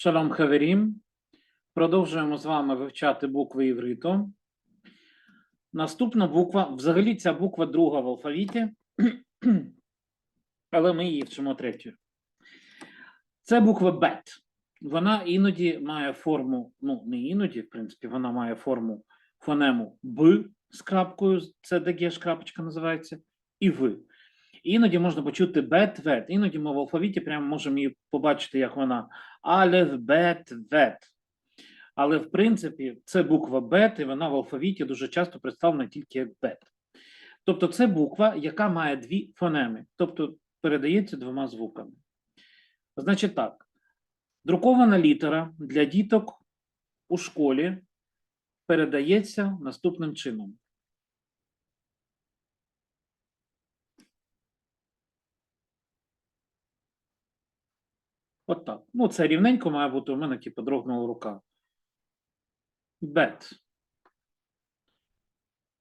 Шалом хаверім. Продовжуємо з вами вивчати букви івриту. Наступна буква, взагалі ця буква друга в алфавіті, але ми її вчимо третьою. Це буква бет. Вона іноді має форму, ну не іноді, в принципі, вона має форму фонему Б з крапкою, це ДГ крапочка називається, і В. Іноді можна почути бет, вет. Іноді ми в алфавіті прямо можемо її побачити, як вона алеф, бет, вет. Але в принципі це буква бет, і вона в алфавіті дуже часто представлена тільки як бет. Тобто це буква, яка має дві фонеми, тобто передається двома звуками. Значить так, друкована літера для діток у школі передається наступним чином. От так. Ну, це рівненько має бути у мене, типу, дрогнула рука. Бет.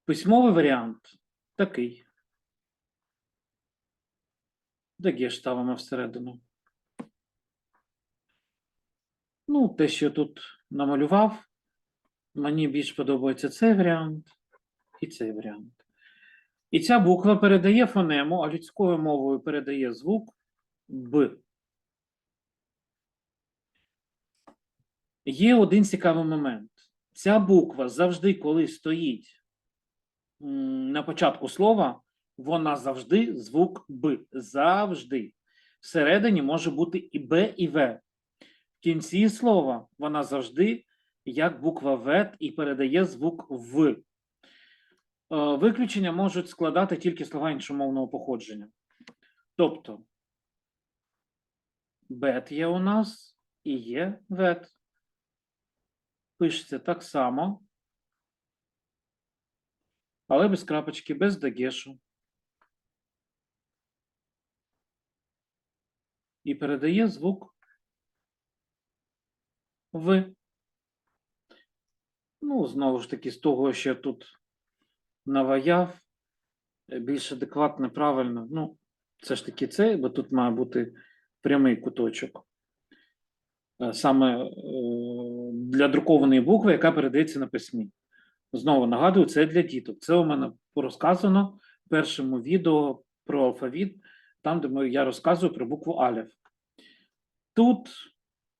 Письмовий варіант такий. ДГ ставимо всередину. Ну, те, що я тут намалював, мені більш подобається цей варіант і цей варіант. І ця буква передає фонему, а людською мовою передає звук Б. Є один цікавий момент. Ця буква завжди, коли стоїть на початку слова, вона завжди звук Б. Завжди. Всередині може бути і Б, і В. В кінці слова вона завжди як буква В і передає звук В. Е, Виключення можуть складати тільки слова іншомовного походження. Тобто, бет є у нас і є вет пишеться так само, але без крапочки, без дагешу. І передає звук В. Ну, знову ж таки, з того, що я тут наваяв, більш адекватно, правильно. Ну, це ж таки це, бо тут має бути прямий куточок. Е, Саме е, для друкованої букви, яка передається на письмі. Знову нагадую, це для діток. Це у мене розказано в першому відео про алфавіт, там, де я розказую про букву Алеф. Тут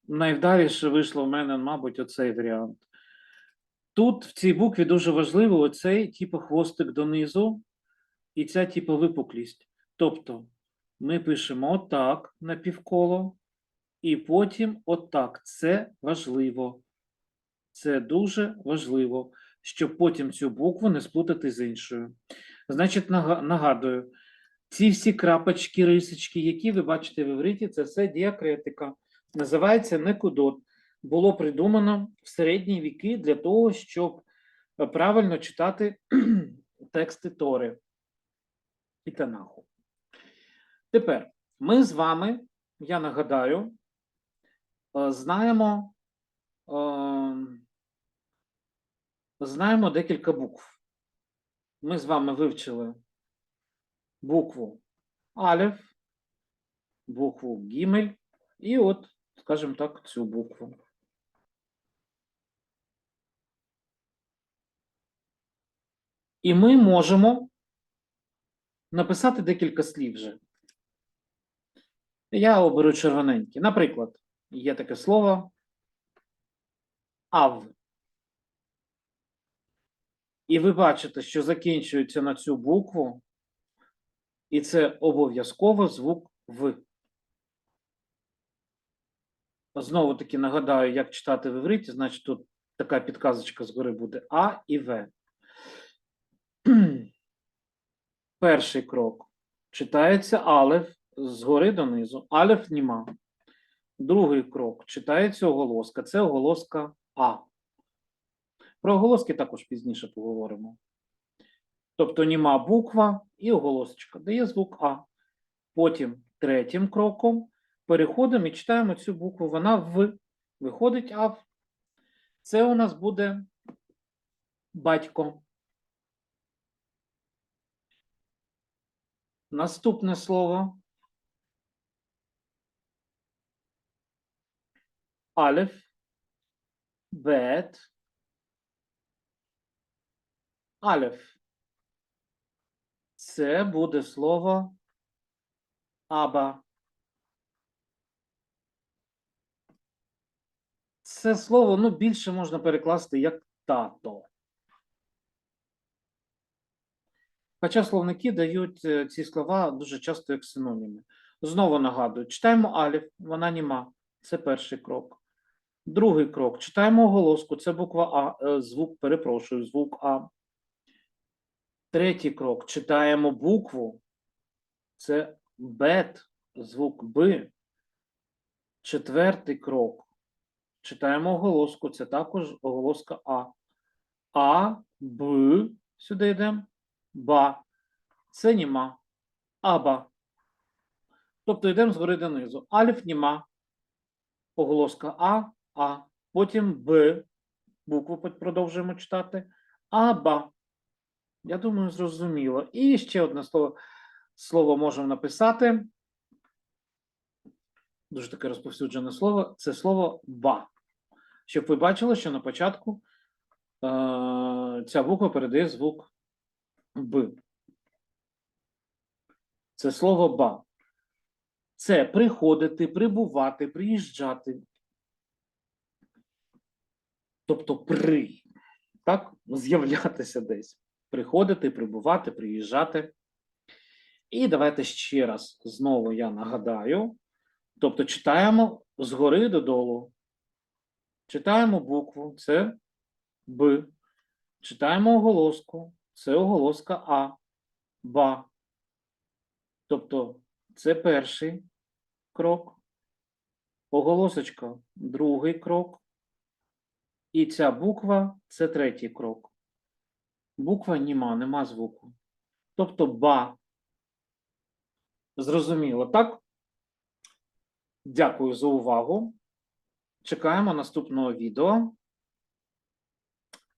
найвдаліше вийшло в мене, мабуть, оцей варіант. Тут в цій букві дуже важливо оцей типу хвостик донизу і ця типу випуклість. Тобто ми пишемо отак на півколо, і потім отак. Це важливо. Це дуже важливо, щоб потім цю букву не сплутати з іншою. Значить, нагадую, ці всі крапочки, рисочки, які ви бачите в івриті, це все діакритика. Називається некудот. Було придумано в середні віки для того, щоб е, правильно читати тексти Тори і Танаху. Тепер ми з вами, я нагадаю, е, знаємо, е, знаємо декілька букв. Ми з вами вивчили букву Алеф, букву Гімель і от, скажімо так, цю букву. І ми можемо написати декілька слів вже. Я оберу червоненькі. Наприклад, є таке слово ав. І ви бачите, що закінчується на цю букву, і це обов'язково звук В. Знову таки нагадаю, як читати в івриті, значить тут така підказочка згори буде А і В. Перший крок. Читається алеф згори донизу. Алеф нема. Другий крок. Читається оголоска. Це оголоска А. Про оголоски також пізніше поговоримо. Тобто німа буква і оголосочка дає звук А. Потім третім кроком переходимо і читаємо цю букву. Вона в. Виходить А. Це у нас буде батько. Наступне слово алеф, бет, алеф. Це буде слово аба. Це слово ну, більше можна перекласти як тато. Хоча словники дають е, ці слова дуже часто як синоніми. Знову нагадую, читаємо аліф, вона німа. Це перший крок. Другий крок. Читаємо оголоску, це буква А, е, звук, перепрошую, звук А. Третій крок. Читаємо букву. Це бет, звук Б. Четвертий крок. Читаємо оголоску, це також оголоска А. А, Б, сюди йдемо. Ба. Це німа. Аба. Тобто йдемо згори донизу. Аліф німа. Оголоска А, А. Потім Б. Букву продовжуємо читати. Аба. Я думаю, зрозуміло. І ще одне слово, слово можемо написати. Дуже таке розповсюджене слово. Це слово ба. Щоб ви бачили, що на початку е- ця буква передає звук Б. Це слово ба. Це приходити, прибувати, приїжджати. Тобто при. Так? З'являтися десь. Приходити, прибувати, приїжджати. І давайте ще раз знову я нагадаю. Тобто читаємо згори додолу. Читаємо букву, це Б. Читаємо оголоску, це оголоска А, Ба. Тобто це перший крок. Оголосочка другий крок. І ця буква це третій крок. Буква німа, нема звуку. Тобто ба. Зрозуміло, так? Дякую за увагу. Чекаємо наступного відео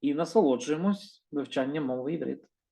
і насолоджуємось вивчанням мови іврит.